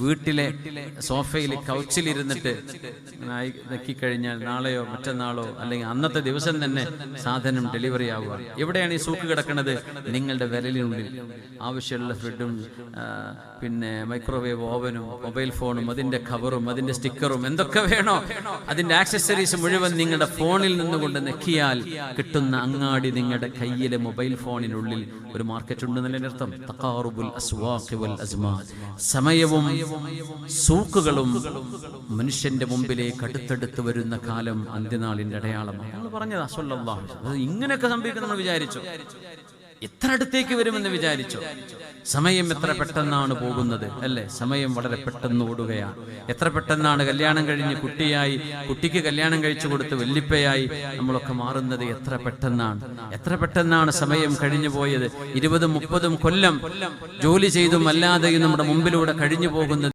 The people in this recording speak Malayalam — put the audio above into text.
വീട്ടിലെ സോഫയിൽ കൗച്ചിലിരുന്നിട്ട് കഴിഞ്ഞാൽ നാളെയോ മറ്റന്നാളോ അല്ലെങ്കിൽ അന്നത്തെ ദിവസം തന്നെ സാധനം ഡെലിവറി ആവുക. എവിടെയാണ് ഈ സൂക്ക് കിടക്കുന്നത് നിങ്ങളുടെ വിരലിനുള്ളിൽ. ആവശ്യമുള്ള ഫ്രിഡും പിന്നെ മൈക്രോവേവ് ഓവനും മൊബൈൽ ഫോണും അതിന്റെ കവറും അതിന്റെ സ്റ്റിക്കറും എന്തൊക്കെ വേണോ അതിന്റെ ആക്സസറീസ് മുഴുവൻ നിങ്ങളുടെ ഫോണിൽ നിന്നുകൊണ്ട് നെക്കിയാൽ കിട്ടുന്ന അങ്ങാടി നിങ്ങളുടെ കയ്യിലെ മൊബൈൽ ഫോണിനുള്ളിൽ ഒരു മാർക്കറ്റ് ഉണ്ടെന്നല്ലേ അർത്ഥം? സമയവും സൂക്കുകളും മനുഷ്യന്റെ മുമ്പിലേക്ക് അടുത്തടുത്ത് വരുന്ന കാലം അന്ത്യനാളിന്റെ അടയാളമാണ്. പറഞ്ഞത് പറഞ്ഞതാ ഇങ്ങനെയൊക്കെ സംഭവിക്കും വിചാരിച്ചു. എത്ര അടുത്തേക്ക് വരുമെന്ന് വിചാരിച്ചു? സമയം എത്ര പെട്ടെന്നാണ് പോകുന്നത് അല്ലേ? സമയം വളരെ പെട്ടെന്ന് ഓടുകയാണ് എത്ര പെട്ടെന്നാണ് കല്യാണം കഴിഞ്ഞ് കുട്ടിയായി കുട്ടിക്ക് കല്യാണം കഴിച്ചു കൊടുത്ത് വെല്ലിപ്പയായി നമ്മളൊക്കെ മാറുന്നത് എത്ര പെട്ടെന്നാണ്? എത്ര പെട്ടെന്നാണ് സമയം കഴിഞ്ഞു പോയത്? ഇരുപതും മുപ്പതും കൊല്ലം ജോലി ചെയ്തും അല്ലാതെയും നമ്മുടെ മുമ്പിലൂടെ കഴിഞ്ഞു പോകുന്നത്